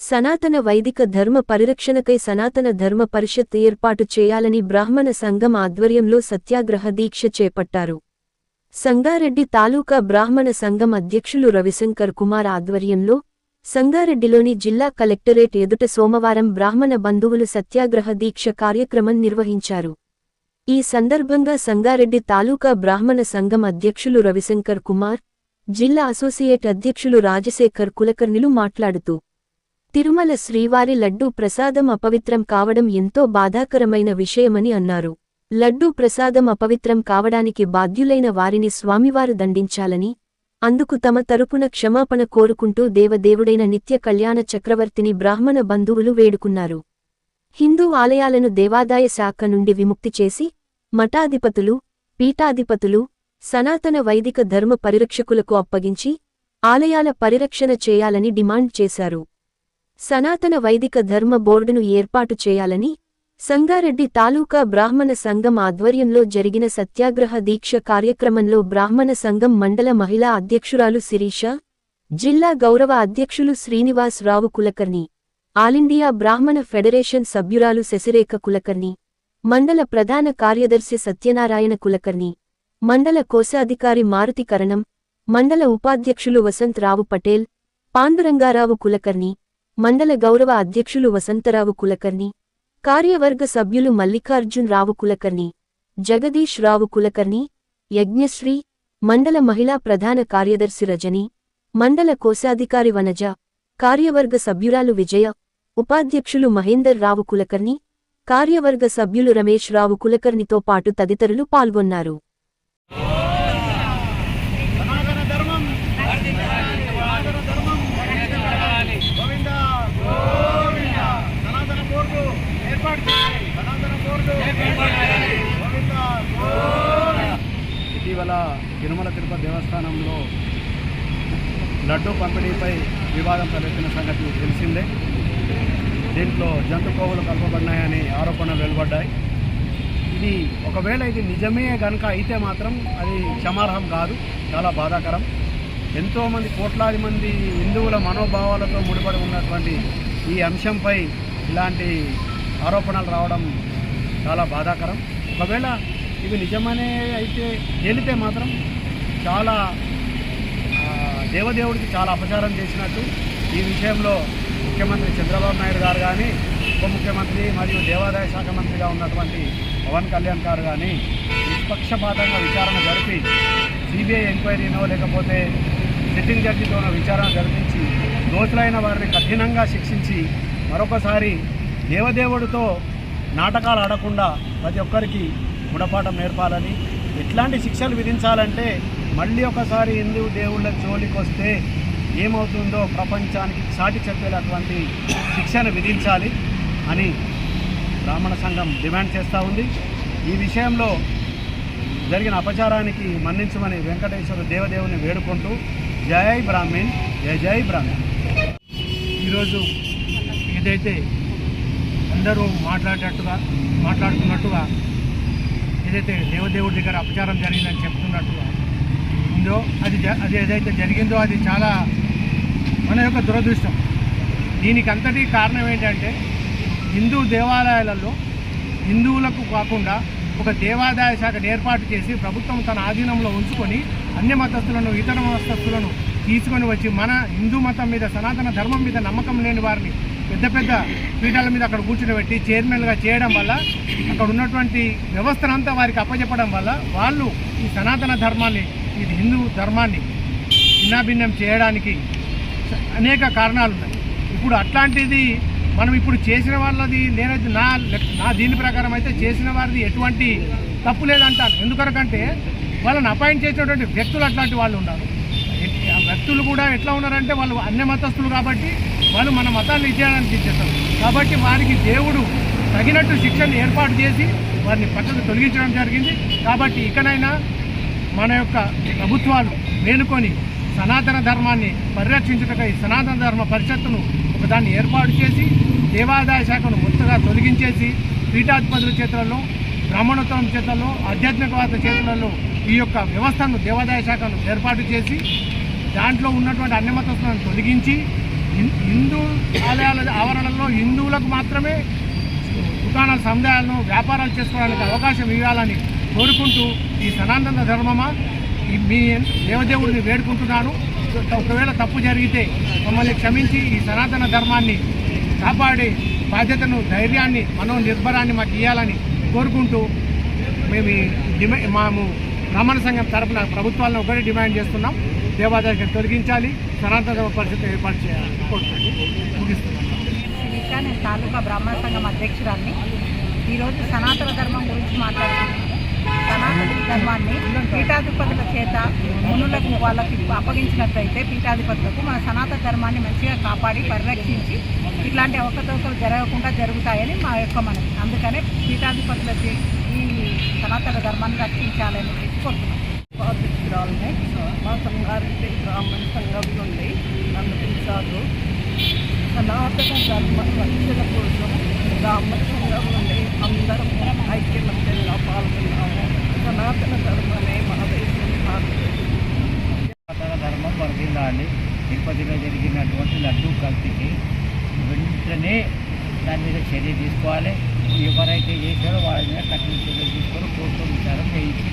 సనాతన వైదిక ధర్మ పరిరక్షణకై సనాతన ధర్మ పరిషత్ ఏర్పాటు చేయాలని బ్రాహ్మణ సంఘం ఆధ్వర్యంలో సత్యాగ్రహ దీక్ష చేపట్టారు. సంగారెడ్డి తాలూకా బ్రాహ్మణ సంఘం అధ్యక్షులు రవిశంకర్ కుమార్ ఆధ్వర్యంలో సంగారెడ్డిలోని జిల్లా కలెక్టరేట్ ఎదుట సోమవారం బ్రాహ్మణ బంధువులు సత్యాగ్రహ దీక్ష కార్యక్రమం నిర్వహించారు. ఈ సందర్భంగా సంగారెడ్డి తాలూకా బ్రాహ్మణ సంఘం అధ్యక్షులు రవిశంకర్ కుమార్ జిల్లా అసోసియేట్ అధ్యక్షులు రాజశేఖర్ కులకర్ణిలు మాట్లాడుతూ తిరుమల శ్రీవారి లడ్డూ ప్రసాదం అపవిత్రం కావడం ఎంతో బాధాకరమైన విషయమని అన్నారు. లడ్డూ ప్రసాదం అపవిత్రం కావడానికి బాధ్యులైన వారిని స్వామివారు దండించాలని అందుకు తమ తరపున క్షమాపణ కోరుకుంటూ దేవదేవుడైన నిత్య కళ్యాణ చక్రవర్తిని బ్రాహ్మణ బంధువులు వేడుకున్నారు. హిందూ ఆలయాలను దేవాదాయ శాఖ నుండి విముక్తి చేసి మఠాధిపతులు పీఠాధిపతులు సనాతన వైదిక ధర్మ పరిరక్షకులకు అప్పగించి ఆలయాల పరిరక్షణ చేయాలని డిమాండ్ చేశారు. సనాతన వైదిక ధర్మ బోర్డును ఏర్పాటు చేయాలని సంగారెడ్డి తాలూకా బ్రాహ్మణ సంఘం ఆధ్వర్యంలో జరిగిన సత్యాగ్రహ దీక్ష కార్యక్రమంలో బ్రాహ్మణ సంఘం మండల మహిళా అధ్యక్షురాలు శిరీష జిల్లా గౌరవ అధ్యక్షులు Srinivas Rao Kulkarni all India Brahmana federation సభ్యురాలు శశిరేఖ కులకర్ణి మండల ప్రధాన కార్యదర్శి సత్యనారాయణ కులకర్ణి మండల కోశాధికారి మారుతి కరణం మండల ఉపాధ్యక్షులు వసంత్ రావు పటేల్ పాండురంగారావు కులకర్ణి మండల గౌరవ అధ్యక్షులు వసంతరావు కులకర్ణి కార్యవర్గ సభ్యులు మల్లికార్జున్ రావు కులకర్ణి జగదీష్ రావు కులకర్ణి యజ్ఞశ్రీ మండల మహిళా ప్రధాన కార్యదర్శి రజని మండల కోశాధికారి వనజ కార్యవర్గ సభ్యురాలు విజయ ఉపాధ్యక్షులు మహేందర్ రావు కులకర్ణి కార్యవర్గ సభ్యులు రమేష్ రావు కులకర్ణితో పాటు తదితరులు పాల్గొన్నారు సనాతన ధర్మం సనాతన ధర్మం గోవింద గోవింద సనాతన బోర్డు ఏర్పాటు చేయాలి సనాతన బోర్డు గోవింద గోవింద ఇటీవల తిరుమల తిరుపతి దేవస్థానంలో లడ్డూ పంపిణీపై వివాదం తలెత్తిన సంగతి తెలిసిందే. దీంట్లో జంతుకోవులు కలపబడినాయని ఆరోపణలు వెలువడ్డాయి. ఇది ఒకవేళ ఇది నిజమే కనుక అయితే మాత్రం అది క్షమార్హం కాదు. చాలా బాధాకరం. ఎంతోమంది కోట్లాది మంది హిందువుల మనోభావాలతో ముడిపడి ఉన్నటువంటి ఈ అంశంపై ఇలాంటి ఆరోపణలు రావడం చాలా బాధాకరం. ఒకవేళ ఇవి నిజమనే అయితే తేలితే మాత్రం చాలా దేవదేవుడికి చాలా అపచారం చేసినట్టు ఈ విషయంలో ముఖ్యమంత్రి చంద్రబాబు నాయుడు గారు కానీ ఉప ముఖ్యమంత్రి మరియు దేవాదాయ శాఖ మంత్రిగా ఉన్నటువంటి పవన్ కళ్యాణ్ గారు కానీ నిష్పక్షపాతంగా విచారణ జరిపి సిబిఐ ఎంక్వైరీనో లేకపోతే సిట్టింగ్ జడ్జితోనో విచారణ జరిపించి దోషులైన వారిని కఠినంగా శిక్షించి మరొకసారి దేవదేవుడితో నాటకాలు ఆడకుండా ప్రతి ఒక్కరికి గుణపాఠం నేర్పాలని ఎట్లాంటి శిక్షలు విధించాలంటే మళ్ళీ ఒకసారి హిందూ దేవుళ్ళ జోలికి వస్తే ఏమవుతుందో ప్రపంచానికి సాటి చెప్పేటటువంటి శిక్షను విధించాలి అని బ్రాహ్మణ సంఘం డిమాండ్ చేస్తూ ఉంది. ఈ విషయంలో జరిగిన అపచారానికి మన్నించమని వెంకటేశ్వర దేవదేవుని వేడుకుంటూ జై బ్రాహ్మణ్ జై జై బ్రాహ్మణ్. ఈరోజు ఏదైతే అందరూ మాట్లాడేటట్టుగా మాట్లాడుతున్నట్టుగా ఏదైతే దేవదేవుడి దగ్గర అపచారం జరిగిందని చెప్తున్నట్టు జరిగిందో అది జ- అది ఏదైతే జరిగిందో అది చాలా మన యొక్క దురదృష్టం. దీనికి అంతటి కారణం ఏంటంటే హిందూ దేవాలయాలలో హిందువులకు కాకుండా ఒక దేవాదాయ శాఖను ఏర్పాటు చేసి ప్రభుత్వం తన ఆధీనంలో ఉంచుకొని అన్య మతస్థులను ఇతర మతస్థులను తీసుకొని వచ్చి మన హిందూ మతం మీద సనాతన ధర్మం మీద నమ్మకం లేని వారిని పెద్ద పెద్ద పీఠాల మీద అక్కడ కూర్చుని చైర్మన్గా చేయడం వల్ల అక్కడ ఉన్నటువంటి వ్యవస్థనంతా వారికి అప్పచెప్పడం వల్ల వాళ్ళు ఈ సనాతన ధర్మాన్ని ఇది హిందూ ధర్మాన్ని భిన్నాభిన్నం చేయడానికి అనేక కారణాలు ఉన్నాయి ఇప్పుడు అట్లాంటిది మనం ఇప్పుడు చేసిన వాళ్ళది నేనైతే నా నా దీని ప్రకారం అయితే చేసిన వారిది ఎటువంటి తప్పు లేదంటాను ఎందుకనకంటే వాళ్ళని అపాయింట్ చేసినటువంటి వ్యక్తులు అట్లాంటి వాళ్ళు ఉన్నారు. ఆ వ్యక్తులు కూడా ఎట్లా ఉన్నారంటే వాళ్ళు అన్య మతస్థులు కాబట్టి వాళ్ళు మన మతాన్ని ఇచ్చేయడానికి ఇచ్చేస్తారు. కాబట్టి వారికి దేవుడు తగినట్టు శిక్షను ఏర్పాటు చేసి వారిని పక్కకు తొలగించడం జరిగింది. కాబట్టి ఇకనైనా మన యొక్క ప్రభుత్వాలు మేలుకొని సనాతన ధర్మాన్ని పరిరక్షించుటకై సనాతన ధర్మ పరిషత్తును ఒకదాన్ని ఏర్పాటు చేసి దేవాదాయ శాఖను మొత్తగా తొలగించేసి పీఠాధిపతుల చేతులలో బ్రాహ్మణోత్తరం చేతులలో ఆధ్యాత్మికవాద చేతులలో ఈ యొక్క వ్యవస్థను దేవాదాయ శాఖను ఏర్పాటు చేసి దాంట్లో ఉన్నటువంటి అన్యమతస్తులను తొలగించి హిం- హిందూ ఆలయాల ఆవరణలో హిందువులకు మాత్రమే దుకాణాల సముదాయాలను వ్యాపారాలు చేసుకోవడానికి అవకాశం ఇవ్వాలని కోరుకుంటూ ఈ సనాతన ధర్మమా? మీ దేవదేవుడిని వేడుకుంటున్నాను. ఒకవేళ తప్పు జరిగితే మమ్మల్ని క్షమించి ఈ సనాతన ధర్మాన్ని కాపాడే బాధ్యతను ధైర్యాన్ని మనో నిర్భరాన్ని మాకు ఇవ్వాలని కోరుకుంటూ మేము డిమా మాము బ్రాహ్మణ సంఘం తరపున ప్రభుత్వాలను ఒకటి డిమాండ్ చేస్తున్నాం. దేవాదాయాన్ని తొలగించాలి. సనాతన పరిస్థితి ఏర్పాటు చేయాలని కోరుకుంటూ తాలూకా బ్రాహ్మణ సంఘం అధ్యక్షురాన్ని ఈరోజు సనాతన ధర్మం గురించి మాట్లాడుతున్నాను సనాతన ధర్మాన్ని పీఠాధిపతుల చేత మునులకు వాళ్ళకి అప్పగించినట్లయితే పీఠాధిపతులకు మన సనాతన ధర్మాన్ని మంచిగా కాపాడి పరిరక్షించి ఇట్లాంటి అవకతవకలు జరగకుండా జరుగుతాయని మా యొక్క మనవి. అందుకనే పీఠాధిపతుల ఈ సనాతన ధర్మాన్ని రక్షించాలని చెప్పి కోరుతున్నాం. ఉపాధ్యక్షురాలని మా సంగారెడ్డి బ్రాహ్మణ సంఘం నుండి నన్ను పిలిచారు సనాతన ధర్మ రక్షణ కోసం బ్రాహ్మణ సంఘం నుండి అందరం ఐక్యమత్యంగా పాల్గొన్నాము. సనాతన ధర్మమే మన దేశం సనాతన ధర్మం వర్ధిల్లాలి తిరుపతిలో జరిగినటువంటి లడ్డూ కల్తీకి వెంటనే దాని మీద చర్య తీసుకోవాలి ఎవరైతే చేశారో వాళ్ళ మీద కఠిన చర్యలు తీసుకొని కోర్టు విచారం చేయించి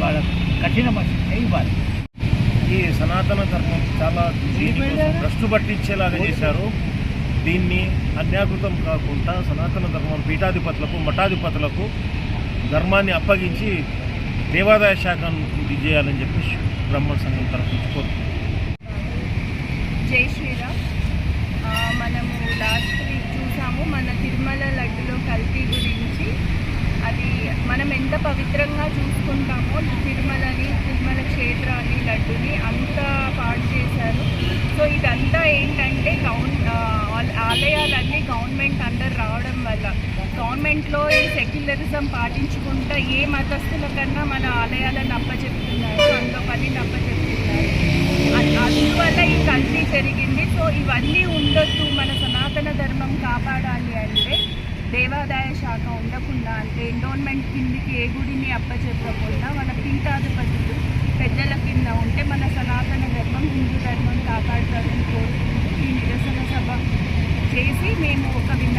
వాళ్ళ కఠిన శిక్ష ఇవ్వాలి ఈ సనాతన ధర్మం చాలా దీనికోసం భ్రష్టు పట్టించేలాగా చేశారు దీన్ని అన్యాకృతం కాకుండా సనాతన ధర్మం పీఠాధిపతులకు మఠాధిపతులకు ధర్మాన్ని అప్పగించి దేవాదాయ శాఖను ఇది చేయాలని చెప్పేసి బ్రహ్మ సంఘం తరఫు నుంచి కోరుతున్నాం. జై శ్రీరామ్. మనము లాస్ట్ వీక్ చూసాము మన తిరుమల లడ్డులో కల్తీ గురించి. అది మనం ఎంత పవిత్రంగా చూసుకుంటామో తిరుమలని తిరుమల క్షేత్రాన్ని లడ్డుని అంత పాడు చేశారు. సో ఇదంతా ఏంటంటే గౌన్ ఆలయాలన్నీ గవర్నమెంట్ అండర్ రావడం వల్ల. గవర్నమెంట్లో ఈ సెక్యులరిజం పాటించుకుంటా ఏ మతస్థుల కన్నా మన ఆలయాలను అప్పచెప్తున్నారు అందులో పని అప్పచెప్తున్నారు అందువల్ల ఈ కల్తీ జరిగింది సో ఇవన్నీ ఉండొద్దు మన సనాతన ధర్మం కాపాడాలి అంటే దేవాదాయ శాఖ ఉండకుండా అంటే ఎండోన్మెంట్ కిందికి ఏ గుడిని అప్పచెప్పకుండా మన పీఠాధిపతులు పెద్దల కింద ఉంటే మన సనాతన ధర్మం హిందూ ధర్మం కాపాడుతారని కోరుకుంటూ ఈ నిరసన సభ చేసి మేము ఒక విన్న